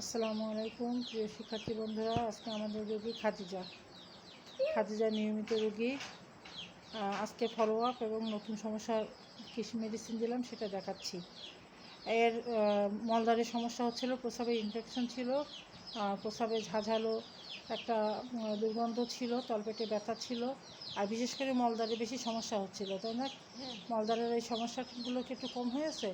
আসসালামু আলাইকুম প্রিয় শিক্ষার্থী বন্ধুরা আজকে আমাদের রোগী খাদিজা। খাদিজা নিয়মিত রোগী। আজকে ফলো আপ এবং নতুন সমস্যার কৃষি মেডিসিন দিলাম সেটা দেখাচ্ছি। এর আহ, মলদ্বারের সমস্যা হচ্ছিল প্রস্রাবে ইনফেকশন ছিল আহ, প্রস্রাবে ঝাঝালো একটা দুর্গন্ধ ছিল তলপেটে ব্যথা ছিল আর বিশেষ করে মলদ্বারে বেশি সমস্যা হচ্ছিল তাই না? হ্যাঁ। মলদ্বারের এই সমস্যাগুলো কি একটু কম হয়েছে?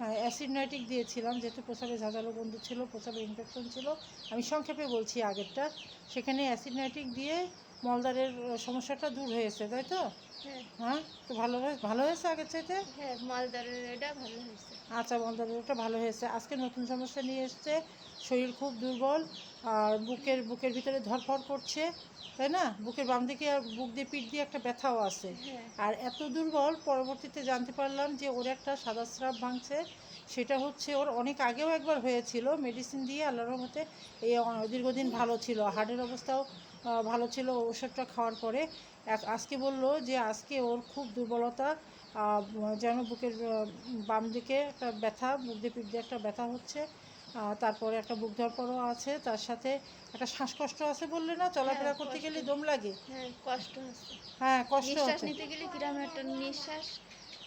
হ্যাঁ অ্যাসিড নাইট্রিক দিয়েছিলাম যেহেতু প্রসাবে ঝাঁঝালো বন্ধু ছিল প্রসাবে ইনফেকশন ছিল। আমি সংক্ষেপে বলছি আগেরটা। সেখানে অ্যাসিড নাইট্রিক দিয়ে মলদারের সমস্যাটা দূর হয়েছে তাই তো? হ্যাঁ। হ্যাঁ তো ভালো ভালো হয়েছে আগের চাইতে? হ্যাঁ মালদারের এটা ভালো হয়েছে। আচ্ছা মলদারের ওটা ভালো হয়েছে। আজকে নতুন সমস্যা নিয়ে এসছে। শরীর খুব দুর্বল আর বুকের বুকের ভিতরে ধরফর করছে তাই না? বুকের বাম দিকে আর বুক দিয়ে পিঠ দিয়ে একটা ব্যথাও আছে। হ্যাঁ। আর এত দুর্বল পরবর্তীতে জানতে পারলাম যে ওর একটা সাদা স্রাব ভাঙছে। সেটা হচ্ছে ওর অনেক আগেও একবার হয়েছিল মেডিসিন দিয়ে আল্লাহর রহমতে এই দীর্ঘদিন ভালো ছিল। হার্টের অবস্থাও ভালো ছিল ওষুধটা খাওয়ার পরে। আজকে বলল যে আজকে ওর খুব দুর্বলতা যেন বুকের বাম দিকে একটা ব্যথা বুক দিয়ে পিঠ দিয়ে একটা ব্যথা হচ্ছে। তারপরে একটা বুক ধরপড়ও আছে তার সাথে একটা শ্বাসকষ্ট আছে বললে না চলাফেরা হ্যাঁ, করতে গেলে দম লাগে। হ্যাঁ কষ্ট হচ্ছে হ্যাঁ কষ্ট নিঃশ্বাস নিতে গেলে কিরম একটা নিঃশ্বাস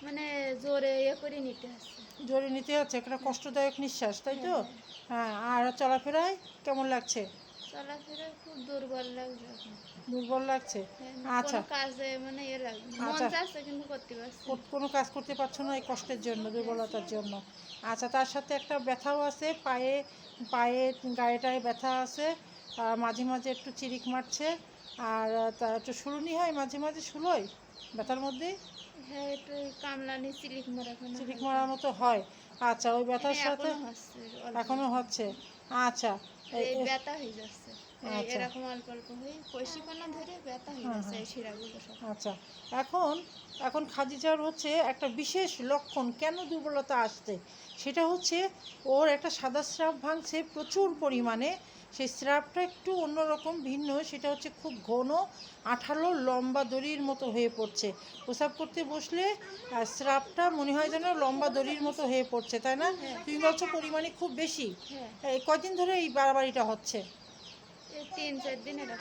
মানে জোরে ইয়ে করে নিতে হচ্ছে। জোরে নিতে হচ্ছে একটা কষ্টদায়ক নিঃশ্বাস তাই তো? হ্যাঁ, হ্যাঁ আর চলাফেরায় কেমন লাগছে? চলাফেরা খুব দুর্বল লাগছে। দুর্বল লাগছে? হ্যাঁ, আচ্ছা। কাজে মানে ইয়ে লাগছে। মন আচ্ছা। কিন্তু করতে পারছি কোনো কাজ করতে পারছ না এই কষ্টের জন্য দুর্বলতার জন্য? আচ্ছা তার সাথে একটা ব্যথাও আছে পায়ে পায়ে গায়েটায় ব্যথা আছে আর মাঝে মাঝে একটু চিরিক মারছে আর তা একটু শুরুনি হয় মাঝে মাঝে শুলোয় ব্যথার মধ্যে? হ্যাঁ একটু কামলানি চিলিক মারা চিরিক মারার মতো হয়। আচ্ছা ওই ব্যথার সাথে এখনও হচ্ছে আচ্ছা ব্যথা হয়ে যাচ্ছে। আচ্ছা। এরকম অল্প অল্প হয়ে কষিপনা ধরে ব্যথা হয়ে হ্যাঁ, হ্যাঁ। এই শিরাগুলো সব। আচ্ছা। এখন এখন খাদিজার হচ্ছে একটা বিশেষ লক্ষণ কেন দুর্বলতা আসছে? সেটা হচ্ছে ওর একটা সাদা স্রাব ভাঙছে প্রচুর পরিমাণে। সেই স্রাবটা একটু অন্যরকম ভিন্ন সেটা হচ্ছে খুব ঘন আঠালো লম্বা দড়ির মতো হয়ে পড়ছে। প্রসাব করতে বসলে স্রাবটা মনে হয় যেন লম্বা দড়ির মতো হয়ে পড়ছে তাই না? হ্যাঁ। তুমি বলছো পরিমাণে খুব বেশি। হ্যাঁ। কয়দিন ধরে এই বাড়াবাড়িটা হচ্ছে?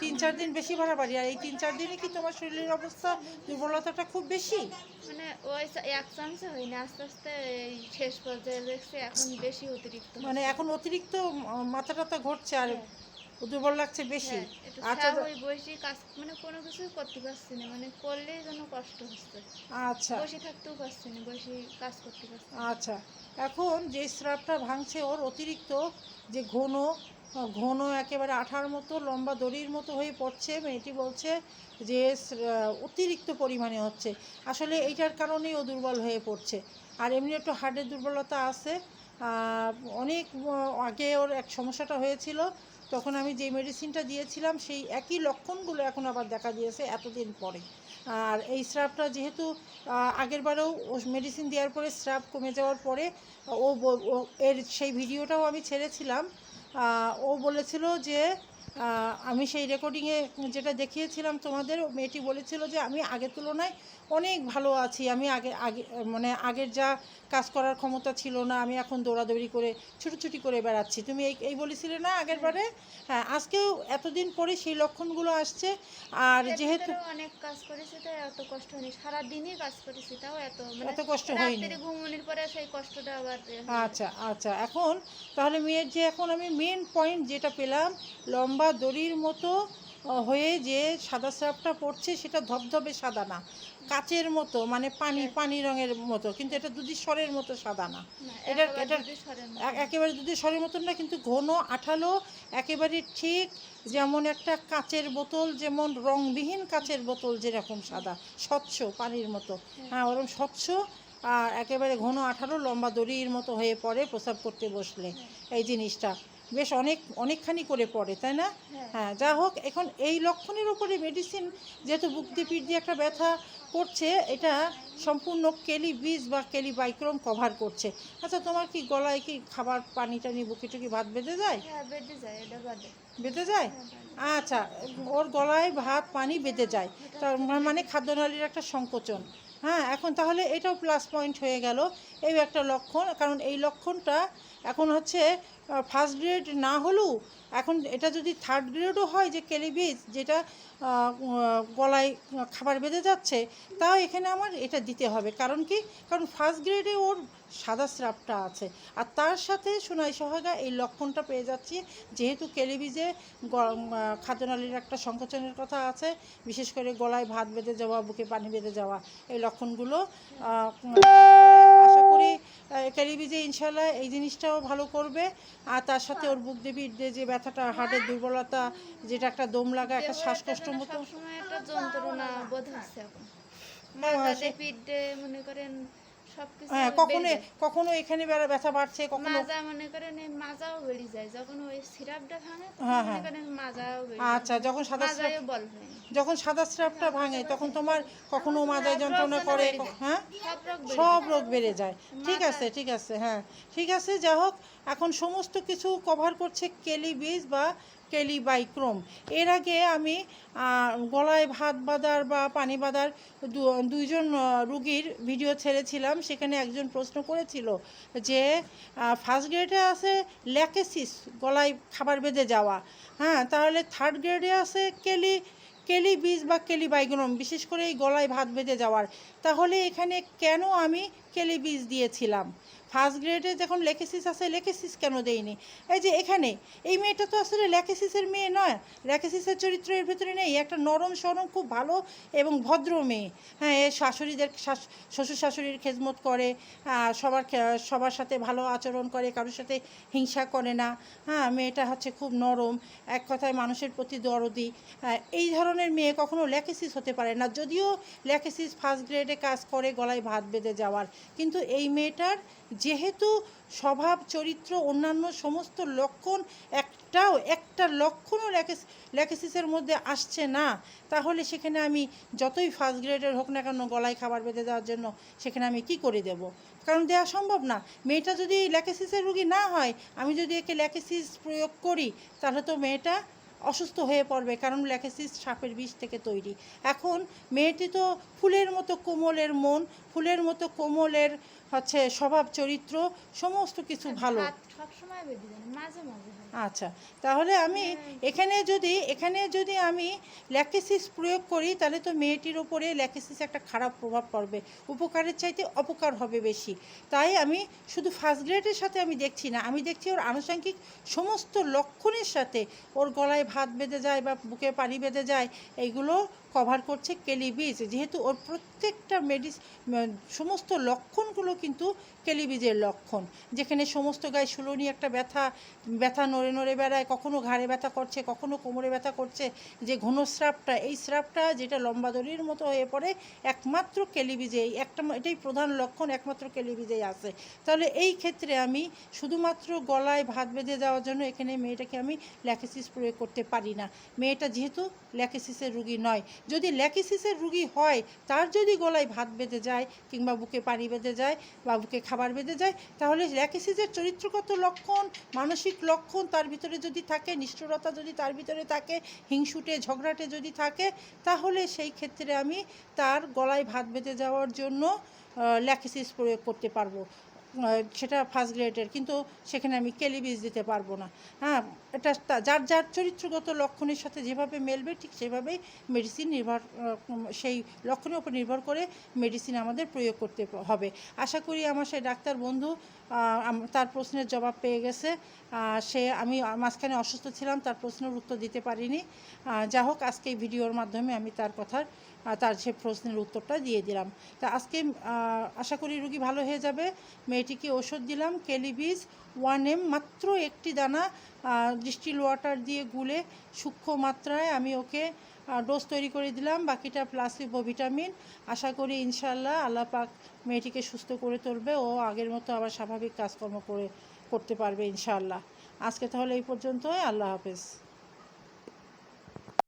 তিন চার দিন বেশি বাড়াবাড়ি আর এই তিন চার দিনে কি তোমার শরীরের অবস্থা দুর্বলতাটা খুব বেশি? মানে ওই এক হয় না আস্তে আস্তে এই শেষ পর্যায়ে দেখছি এখন বেশি অতিরিক্ত। মানে এখন অতিরিক্ত মাথা টাথা ঘটছে আর হ্যাঁ, দুর্বল লাগছে বেশি। হ্যাঁ, আচ্ছা হয়ে বসে কাজ মানে কোনো কিছু করতে পারছি না। মানে করলেই যেন কষ্ট হচ্ছে। আচ্ছা। বসে থাকতেও পারছি না বসে কাজ করতে পারছি আচ্ছা। এখন যে স্রাবটা ভাঙছে ওর অতিরিক্ত যে ঘন ঘন একেবারে আঠার মতো, লম্বা দড়ির মতো হয়ে পড়ছে। মেয়েটি বলছে যে অতিরিক্ত পরিমাণে হচ্ছে। আসলে এইটার কারণেই ও দুর্বল হয়ে পড়ছে। আর এমনি একটু হার্টের দুর্বলতা আছে। অনেক আগে ওর এক সমস্যাটা হয়েছিল। তখন আমি যে মেডিসিনটা দিয়েছিলাম, সেই একই লক্ষণগুলো এখন আবার দেখা দিয়েছে এতদিন পরে। আর এই স্রাবটা যেহেতু আগেরবারেও ও মেডিসিন দেওয়ার পরে স্রাব কমে যাওয়ার পরে ও, এর সেই ভিডিওটাও আমি ছেড়েছিলাম। ও বলেছিল যে আমি সেই রেকর্ডিংয়ে যেটা দেখিয়েছিলাম তোমাদের মেয়েটি বলেছিল যে আমি আগের তুলনায় অনেক ভালো আছি। আমি আগে আগে মানে আগের যা কাজ করার ক্ষমতা ছিল না আমি এখন দৌড়াদৌড়ি করে ছুটোছুটি করে বেড়াচ্ছি। তুমি এই এই বলেছিলে না আগের বারে? হ্যাঁ আজকেও এতদিন পরে সেই লক্ষণগুলো আসছে। আর যেহেতু অনেক কাজ করেছি তো এত কষ্ট হয়নি। সারাদিনই কাজ করেছি তাও এত মানে এত কষ্ট হয়নি। ঘুমনির পরে সেই কষ্টটা আবার আচ্ছা আচ্ছা। এখন তাহলে মেয়ের যে এখন আমি মেন পয়েন্ট যেটা পেলাম লম্বা দড়ির মতো হয়ে যে সাদা স্রাবটা পড়ছে সেটা ধবধবে সাদা না। কাচের মতো মানে পানি হ্যাঁ। পানি রঙের মতো কিন্তু এটা দুধি স্বরের মতো সাদা না। এটা এটা একেবারে দুধে স্বরের মতন না কিন্তু ঘন আঠালো একেবারে ঠিক যেমন একটা কাচের বোতল যেমন রংবিহীন কাচের বোতল যেরকম সাদা স্বচ্ছ পানির মতো। হ্যাঁ। ওরকম স্বচ্ছ আর একেবারে ঘন আঠালো লম্বা দড়ির মতো হয়ে পড়ে প্রসাব করতে বসলে। এই জিনিসটা। বেশ অনেক অনেকখানি করে পড়ে তাই না? হ্যাঁ। হ্যাঁ যা হোক এখন এই লক্ষণের উপরে মেডিসিন যেহেতু বুক দিয়ে পিঠ দিয়ে একটা ব্যথা করছে এটা সম্পূর্ণ কেলি বীজ বা কেলি বাইক্রম কভার করছে। আচ্ছা তোমার কি গলায় কি খাবার পানি টানি বুকে টুকি ভাত বেঁধে যায়? হ্যাঁ বেঁধে যায় হ্যাঁ, আচ্ছা ওর গলায় ভাত পানি বেঁধে যায়। তার মানে খাদ্যনালীর একটা সংকোচন। হ্যাঁ এখন তাহলে এটাও প্লাস পয়েন্ট হয়ে গেল। এই একটা লক্ষণ, কারণ এই লক্ষণটা এখন হচ্ছে ফার্স্ট গ্রেড না হলেও এখন এটা যদি থার্ড গ্রেডও হয় যে কেলিবিজ, যেটা গলায় খাবার বেঁধে যাচ্ছে, তাও এখানে আমার এটা দিতে হবে। কারণ কি? কারণ ফার্স্ট গ্রেডে ওর সাদা স্রাবটা আছে। আর তার সাথে সোনাই সহাগা এই লক্ষণটা পেয়ে যাচ্ছি যেহেতু কেলিবিজে আহ, খাদ্যনালীর একটা সংকোচনের কথা আছে বিশেষ করে গলায় ভাত বেঁধে যাওয়া বুকে পানি বেঁধে যাওয়া এই লক্ষণগুলো আশা করি ক্যারিবিজে ইনশাল্লাহ এই জিনিসটাও ভালো করবে। আর তার সাথে ওর বুক দেবীর যে ব্যথাটা হার্টের দুর্বলতা যেটা একটা দম লাগা একটা শ্বাসকষ্ট মতো। একটা যন্ত্রণা বোধ হচ্ছে এখন। হ্যাঁ, দিয়ে মনে করেন হ্যাঁ কখনো কখনো এখানে ব্যথা বাড়ছে কখনো মাজা মনে করেন মাজাও বেড়ে যায়। যখন ওই সিরাপটা ভাঙে হ্যাঁ, মনে হ্যাঁ। মাজাও আচ্ছা যখন সাদা হয়। না। যখন সাদা স্রাবটা ভাঙে তখন তোমার কখনো মাথায় যন্ত্রণা করে হ্যাঁ? সব রোগ বেড়ে যায়। রোগ বেড়ে যায়। ঠিক আছে ঠিক আছে হ্যাঁ। ঠিক আছে যা হোক এখন সমস্ত কিছু কভার করছে কেলি বীজ বা কেলি বাইক্রোম এর আগে আমি গলায় ভাত বাঁধার বা পানি বাঁধার দুইজন রুগীর ভিডিও ছেড়েছিলাম। সেখানে একজন প্রশ্ন করেছিল যে ফার্স্ট গ্রেডে আছে ল্যাকেসিস, গলায় খাবার বেঁধে যাওয়া। হ্যাঁ তাহলে থার্ড গ্রেডে আছে কেলি কেলি বীজ বা কেলি বাইগ্রোম বিশেষ করে এই গলায় ভাত বেঁধে যাওয়ার। তাহলে এখানে কেন আমি কেলি বীজ দিয়েছিলাম? ফার্স্ট গ্রেডে যখন লেকেসিস আছে, লেকেসিস কেন দেইনি? এই যে এখানে, এই মেয়েটা তো আসলে ল্যাকেসিসের মেয়ে নয়। ল্যাকেসিসের চরিত্র এর ভিতরে নেই। একটা নরম, সরম, খুব ভালো এবং ভদ্র মেয়ে। হ্যাঁ এ শাশুড়িদের শাশ- শ্বশুর শাশুড়ির খেজমত করে সবার সবার সাথে ভালো আচরণ করে, কারোর সাথে হিংসা করে না। হ্যাঁ মেয়েটা হচ্ছে খুব নরম, এক কথায় মানুষের প্রতি দরদি। এই ধরনের মেয়ে কখনো ল্যাকেসিস হতে পারে না। যদিও ল্যাকেসিস ফার্স্ট গ্রেডে কাজ করে, গলায় ভাত বেঁধে যাওয়ার। কিন্তু এই মেয়েটার যেহেতু স্বভাব, চরিত্র, অন্যান্য সমস্ত লক্ষণ একটাও, একটা লক্ষণও ল্যাকেস, ল্যাকেসিসের মধ্যে আসছে না, তাহলে সেখানে আমি যতই ফার্স্ট গ্রেডের হোক না কেন গলায় খাবার বেঁধে দেওয়ার জন্য সেখানে আমি কি করে দেব? কারণ দেওয়া সম্ভব না। মেয়েটা যদি ল্যাকেসিসের রুগী না হয়, আমি যদি একে ল্যাকেসিস প্রয়োগ করি, তাহলে তো মেয়েটা অসুস্থ হয়ে পড়বে, কারণ ল্যাকেসিস সাপের বিষ থেকে তৈরি। এখন মেয়েটি তো ফুলের মতো কোমলের মন, ফুলের মতো কোমলের হচ্ছে স্বভাব চরিত্র সমস্ত কিছু ভালো। মাঝে মাঝে আচ্ছা তাহলে আমি এখানে যদি এখানে যদি আমি ল্যাকেসিস প্রয়োগ করি তাহলে তো মেয়েটির ওপরে ল্যাকেসিস একটা খারাপ প্রভাব পড়বে। উপকারের চাইতে অপকার হবে বেশি। তাই আমি শুধু ফার্স্ট গ্রেডের সাথে আমি দেখছি না আমি দেখছি ওর আনুষঙ্গিক সমস্ত লক্ষণের সাথে। ওর গলায় ভাত বেঁধে যায় বা বুকে পানি বেঁধে যায় এইগুলো কভার করছে কেলিবিজ। যেহেতু ওর প্রত্যেকটা মেডিস সমস্ত লক্ষণগুলো কিন্তু কেলিবিজের লক্ষণ। যেখানে সমস্ত গায়ে সুলনি, একটা ব্যথা ব্যথা নড়ে নড়ে বেড়ায়, কখনো ঘাড়ে ব্যথা করছে, কখনো কোমরে ব্যথা করছে, যে ঘন স্রাবটা, এই স্রাবটা যেটা লম্বা দড়ির মতো হয়ে পড়ে, একমাত্র কেলিবিজে এই একটা এটাই প্রধান লক্ষণ, একমাত্র কেলিবিজেই আছে। তাহলে এই ক্ষেত্রে আমি শুধুমাত্র গলায় ভাত বেঁধে যাওয়ার জন্য এখানে মেয়েটাকে আমি ল্যাকেসিস প্রয়োগ করতে পারি না। মেয়েটা যেহেতু ল্যাকেসিসের রুগী নয়, যদি ল্যাকেসিসের রুগী হয়, তার যদি গলায় ভাত বেঁধে যায়, কিংবা বুকে পানি বেঁধে যায়, বা বুকে খাবার বেঁধে যায়, তাহলে ল্যাকেসিসের চরিত্রগত লক্ষণ, মানসিক লক্ষণ তার ভিতরে যদি থাকে, নিষ্ঠুরতা যদি তার ভিতরে থাকে, হিংসুটে, ঝগড়াটে যদি থাকে, তাহলে সেই ক্ষেত্রে আমি তার গলায় ভাত বেঁধে যাওয়ার জন্য ল্যাকেসিস প্রয়োগ করতে পারব। সেটা ফার্স্ট গ্রেডের কিন্তু সেখানে আমি কেলি দিতে পারব না। হ্যাঁ এটা যার যার চরিত্রগত লক্ষণের সাথে যেভাবে মেলবে, ঠিক সেভাবেই মেডিসিন নির্ভর সেই লক্ষণের উপর নির্ভর করে মেডিসিন আমাদের প্রয়োগ করতে হবে। আশা করি আমার সেই ডাক্তার বন্ধু তার প্রশ্নের জবাব পেয়ে গেছে। সে, আমি মাঝখানে অসুস্থ ছিলাম, তার প্রশ্নের উত্তর দিতে পারিনি। যা হোক আজকে এই ভিডিওর মাধ্যমে আমি তার কথার তার সে প্রশ্নের উত্তরটা দিয়ে দিলাম। তা আজকে আশা করি রুগী ভালো হয়ে যাবে। মেয়েটিকে ওষুধ দিলাম কেলিবিজ ওয়ান এম, মাত্র একটি দানা ডিস্টিল ওয়াটার দিয়ে গুলে সূক্ষ্ম মাত্রায় আমি ওকে ডোজ তৈরি করে দিলাম। বাকিটা প্লাসিবো ভিটামিন আশা করি ইনশাল্লাহ আল্লাহ পাক মেয়েটিকে সুস্থ করে তুলবে। ও আগের মতো আবার স্বাভাবিক কাজকর্ম করে, করতে পারবে ইনশাল্লাহ আজকে তাহলে এই পর্যন্তই। আল্লাহ হাফেজ।